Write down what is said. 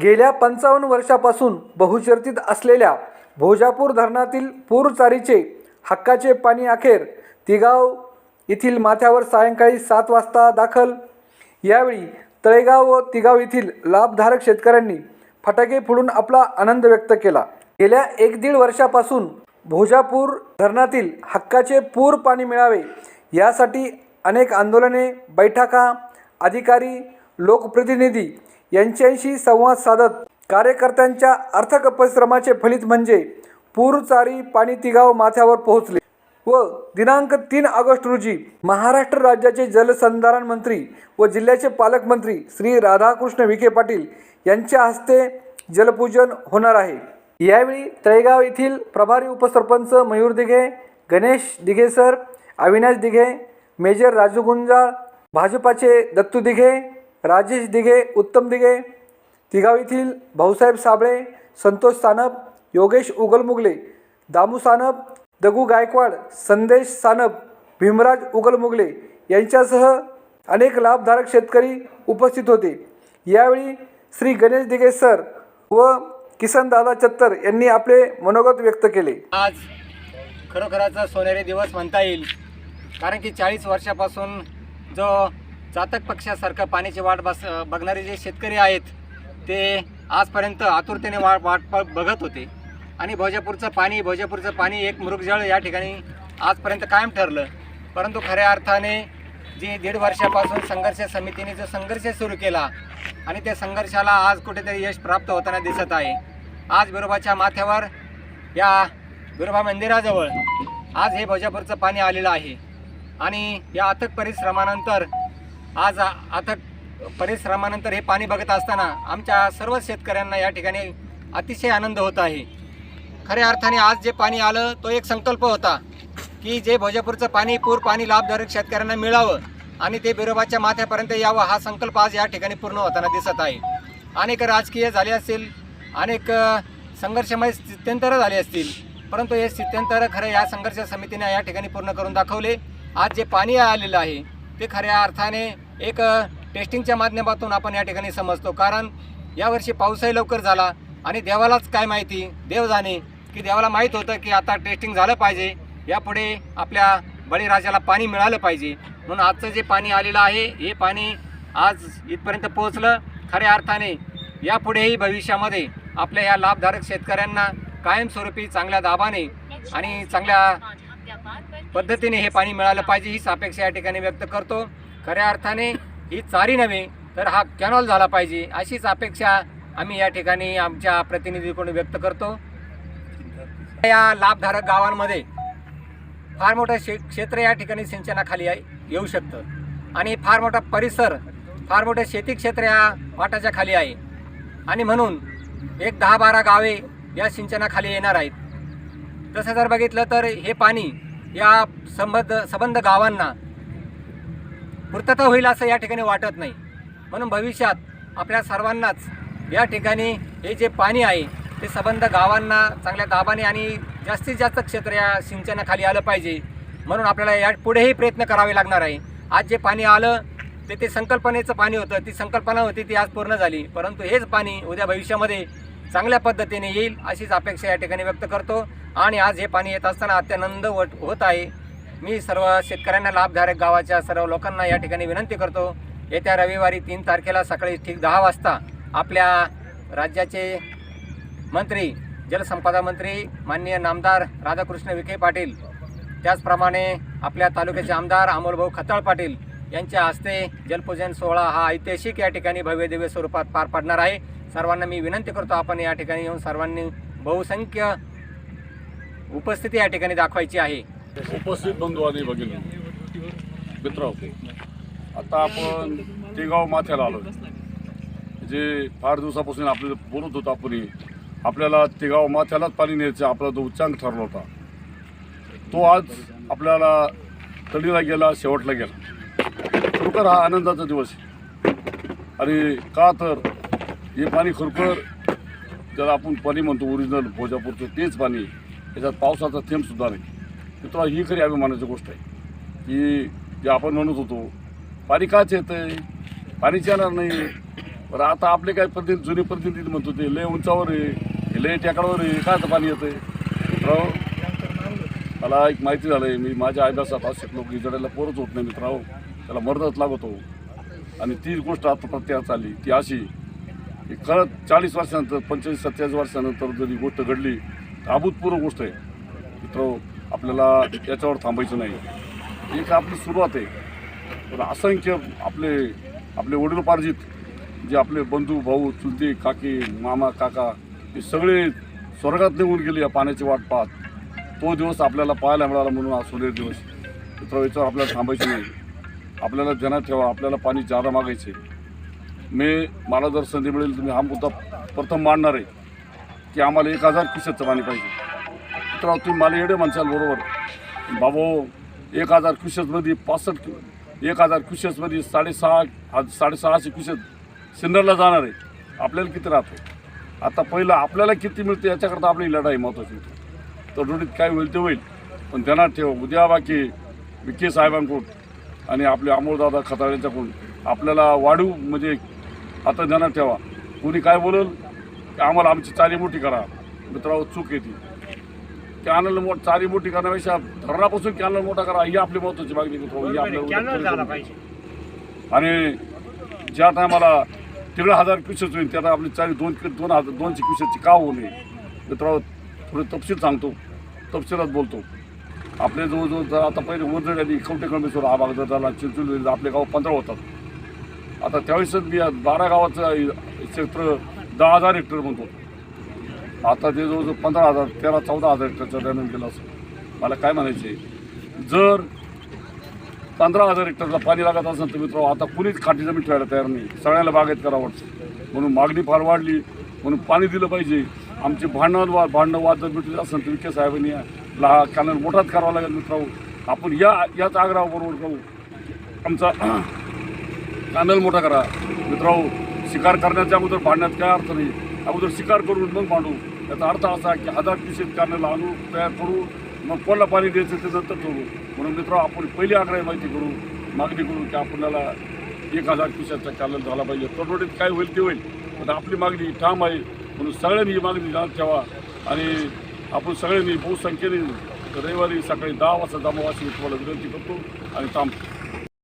गेल्या पंचावन्न वर्षापासून बहुचर्चित असलेल्या भोजापूर धरणातील पूरचारीचे हक्काचे पाणी अखेर तिगाव येथील माथ्यावर सायंकाळी सात वाजता दाखल. यावेळी तळेगाव व तिगाव येथील लाभधारक शेतकऱ्यांनी फटाके फोडून आपला आनंद व्यक्त केला. गेल्या एक दीड वर्षापासून भोजापूर धरणातील हक्काचे पूर पाणी मिळावे यासाठी अनेक आंदोलने बैठका अधिकारी लोकप्रतिनिधी यांच्याशी संवाद साधत कार्यकर्त्यांच्या अर्थक परिश्रमाचे फलित म्हणजे पूरचारी पाणी तिगाव माथ्यावर पोहोचले व दिनांक तीन ऑगस्ट रोजी महाराष्ट्र राज्याचे जलसंधारण मंत्री व जिल्ह्याचे पालकमंत्री श्री राधाकृष्ण विखे पाटील यांच्या हस्ते जलपूजन होणार आहे. यावेळी तळेगाव येथील प्रभारी उपसरपंच मयूर दिघे गणेश दिघे सर अविनाश दिघे मेजर राजू गुंजाळ भाजपाचे दत्तू दिघे राजेश दिघे उत्तम दिघे तिघाव येथील भाऊसाहेब साबळे संतोष सानप योगेश उगलमुगले दामू सानप दगू गायकवाड संदेश सानप भीमराज उगलमुगले यांच्यासह अनेक लाभधारक शेतकरी उपस्थित होते. यावेळी श्री गणेश दिघे सर व किसनदादा चत्तर यांनी आपले मनोगत व्यक्त केले. आज खरोखराचा सोनेरी दिवस म्हणता येईल. कारण की चाळीस वर्षापासून जो चातक पक्षासारखं पाण्याची वाट बस बघणारे जे शेतकरी आहेत ते आजपर्यंत आतुरतेने वाट वाट बघत होते. आणि भोजापूरचं पाणी भोजापूरचं पाणी एक मृगजळ या ठिकाणी आजपर्यंत कायम ठरलं. परंतु खऱ्या अर्थाने जी दीड वर्षापासून संघर्ष समितीने जो संघर्ष सुरू केला आणि त्या संघर्षाला आज कुठेतरी यश प्राप्त होताना दिसत आहे. आज विरोबाच्या माथ्यावर या बिरोबा मंदिराजवळ आज हे भोजापूरचं पाणी आलेलं आहे. आणि या अथक परिश्रमानंतर आज आता अथक परिश्रमानंतर हे पाणी बघत असताना आमच्या सर्व शेतकऱ्यांना या ठिकाणी अतिशय आनंद होत आहे. खऱ्या अर्थाने आज जे पाणी आलं तो एक संकल्प होता की जे भोजापूरचं पाणी पूर पाणी लाभधारक शेतकऱ्यांना मिळावं आणि ते बिरोबाच्या माथ्यापर्यंत यावं हा संकल्प आज या ठिकाणी पूर्ण होताना दिसत आहे. अनेक राजकीय झाले असतील अनेक संघर्षमय स्थित्यंतरं झाली असतील परंतु हे स्थित्यंतर खरं या संघर्ष समितीने या ठिकाणी पूर्ण करून दाखवले. आज जे पाणी आलेलं आहे ते खऱ्या अर्थाने एक टेस्टिंगच्या माध्यमातून आपण या ठिकाणी समजतो. कारण यावर्षी पाऊसही लवकर झाला आणि देवालाच काय माहिती? देव जाणे की देवाला माहीत होतं की आता टेस्टिंग झालं पाहिजे. यापुढे आपल्या बळीराजाला पाणी मिळालं पाहिजे. म्हणून आजचं जे पाणी आलेलं आहे हे पाणी आज इथपर्यंत पोहोचलं. खऱ्या अर्थाने यापुढेही भविष्यामध्ये आपल्या या लाभधारक शेतकऱ्यांना कायमस्वरूपी चांगल्या दाबाने आणि चांगल्या पद्धतीने हे पाणी मिळालं पाहिजे हीच अपेक्षा या ठिकाणी व्यक्त करतो. खऱ्या अर्थाने ही चारी नव्हे तर हा कॅनॉल झाला पाहिजे अशीच अपेक्षा आम्ही या ठिकाणी आमच्या प्रतिनिधीकडून व्यक्त करतो. या लाभधारक गावांमध्ये फार मोठं शे क्षेत्र या ठिकाणी सिंचनाखाली आहे- येऊ शकतं. आणि फार मोठा परिसर फार मोठं शेती क्षेत्र या वाटाच्या खाली आहे. आणि म्हणून एक दहा बारा गावे या सिंचनाखाली येणार आहेत. तसं जर बघितलं तर हे पाणी या संबंध संबंध गावांना पूर्तता होईल असं या ठिकाणी वाटत नाही. म्हणून भविष्यात आपल्या सर्वांनाच या ठिकाणी हे जे पाणी आहे ते संबंध गावांना चांगल्या दाबाने आणि जास्तीत जास्त क्षेत्र या सिंचनाखाली आलं पाहिजे. म्हणून आपल्याला या पुढेही प्रयत्न करावे लागणार आहे. आज जे पाणी आलं ते ते संकल्पनेचं पाणी होतं. ती संकल्पना होती ती आज पूर्ण झाली. परंतु हेच पाणी उद्या भविष्यामध्ये चांगल्या पद्धतीने येईल अशीच अपेक्षा या ठिकाणी व्यक्त करतो. आणि आज हे पाणी येत असताना अत्यानंद वट होत आहे. मी सर्व शेतकऱ्यांना लाभधारक गावाच्या सर्व लोकांना या ठिकाणी विनंती करतो. येत्या रविवारी तीन तारखेला सकाळी ठीक दहा वाजता आपल्या राज्याचे मंत्री जलसंपदा मंत्री माननीय नामदार राधाकृष्ण विखे पाटील त्याचप्रमाणे आपल्या तालुक्याचे आमदार अमोलभाऊ खताळ पाटील यांच्या हस्ते जलपूजन सोहळा हा ऐतिहासिक या ठिकाणी भव्यदिव्य स्वरूपात पार पडणार आहे. सर्वांना मी विनंती करतो आपण या ठिकाणी येऊन सर्वांनी बहुसंख्य उपस्थिती या ठिकाणी दाखवायची आहे. उपस्थित बंधू आणि भगिनी मित्र आता आपण तेगाव माथ्याला आलो जे फार दिवसापासून आपल्याला बोलत होतो आपण आपल्याला तेगाव माथ्यालाच पाणी न्यायचं आपला जो उच्चांक ठरला होता तो आज आपल्याला तळीला गेला शेवटला गेला. खरोखर हा आनंदाचा दिवस आहे. आणि का तर हे पाणी खरोखर ज्याला आपण पाणी म्हणतो ओरिजिनल भोजापूरचं तेच पाणी त्याच्यात पावसाचा थेंबसुद्धा नाही. मित्र ही खरी अभिमानाची गोष्ट आहे. की जे आपण म्हणत होतो पाणी काच येतं आहे पाणीच येणार नाही. बरं आता आपले काय प्रतिनिधी जुने प्रतिनिधी म्हणत होते लय उंचावर आहे लय टेकडावर आहे काय पाणी येतंय? मित्रांनो मला एक माहिती झालंय मी माझ्या अभ्यासात असे लोक इजडायला पोरच होत नाही मित्रांनो. त्याला मर्दच लागतो. आणि ती गोष्ट आता प्रत्येकात आली ती अशी की खरंच चाळीस वर्षानंतर पंचेचाळीस सत्तेचाळीस वर्षानंतर जर ही गोष्ट घडली अभूतपूर्व गोष्ट आहे. मित्र आपल्याला याच्यावर थांबायचं नाही. एक आपली सुरुवात आहे. पण असंख्य आपले आपले वडीलोपार्जित जे आपले बंधू भाऊ चुलते काकी मामा काका हे सगळे स्वर्गात निघून गेले या पाण्याची वाट पाहत. तो दिवस आपल्याला पाहायला मिळाला म्हणून हा सुनेर दिवस. मित्र याच्यावर आपल्याला थांबायचं नाही. आपल्याला ध्यानात ठेवा. आपल्याला पाणी जादा मागायचे मी मला जर संधी मिळेल तर मी हा मुद्दा प्रथम मांडणार आहे. की आम्हाला एक हजार क्युसेकचं पाणी पाहिजे. तर तुम्ही मला येडे म्हणसाल बरोबर. बाबो एक हजार क्युसेसमध्ये पासष्ट एक हजार क्युसेसमध्ये साडेसहा आज साडेसहाशे क्युसेस सिन्नरला जाणार आहे. आपल्याला किती राहतो आता पहिलं आपल्याला किती मिळते याच्याकरता आपली लढाई महत्त्वाची होती. तर काय होईल ते होईल पण ध्यानात ठेव. उद्या बाकी विखे साहेबांकडून आणि आपले अमोलदादा खताळ्यांच्याकडून आपल्याला वाढीव म्हणजे आता ध्यानात ठेवा. कोणी काय बोलल? आम्हाला आमची चारी मोठी करा. मित्रांनो चूक येते कॅनल मोठ चारी मोठी करण्यापेक्षा धरणापासून कॅनल मोठा करा. ही आपली महत्वाची मागणी ही आपल्याला आणि ज्या टायमाला तिकडे हजार क्युसेस होईल त्या आपली चारी दोन दोन हजार दोनशे क्युसेसची का होऊ नये? मित्रांनो थोडे तपशील सांगतो. तपशिलात बोलतो. आपले जवळजवळ जर आता पहिले उर्जड आणि कवटे कळमेश्वर हा भाग जर झाला चिंचोली आपले गाव पंधरा होतात. आता त्यावेळेस मी बारा गावाचं क्षेत्र दहा हजार हेक्टर म्हणतो. आता ते जवळजवळ पंधरा हजार तेरा चौदा हजार हेक्टरच्या दरम्यान गेलं असं. मला काय म्हणायचे जर पंधरा हजार हेक्टरला पाणी लागत असेल तर मित्र आता कुणीच खाटी जमीन ठेवायला तयार नाही. सगळ्याला बागेत करावं वाटतं. म्हणून मागणी फार वाढली. म्हणून पाणी दिलं पाहिजे. आमचे भांडण वा भांडणं वाद जर मिटले असेल तर विखे साहेबांनी ला कॅनल मोठाच करावा लागेल मित्रांनो. आपण या याच आग्रहाबरोबर करू आमचा कॅनल मोठा करा. मित्रांनो शिकार करण्याच्या अगोदर भांडण्यात काय अर्थ नाही. अगोदर शिकार करून मग भांडू. याचा अर्थ असा की हजार पिशेत कॅनल आणू तयार करू मग कोणाला पाणी द्यायचं ते नंतर करू म्हणून मित्र आपण पहिली आग्रही माहिती करू मागणी करू की आपल्याला एक हजार पिशाचा कॅनल झाला पाहिजे. तडवडीत काय होईल ते होईल. पण आपली मागणी ठाम आहे. म्हणून सगळ्यांनी ही मागणी जाणत ठेवा. आणि आपण सगळ्यांनी बहुसंख्येने रविवारी सकाळी दहा वाजता जमावा अशी मी तुम्हाला विनंती करतो. आणि थांबतो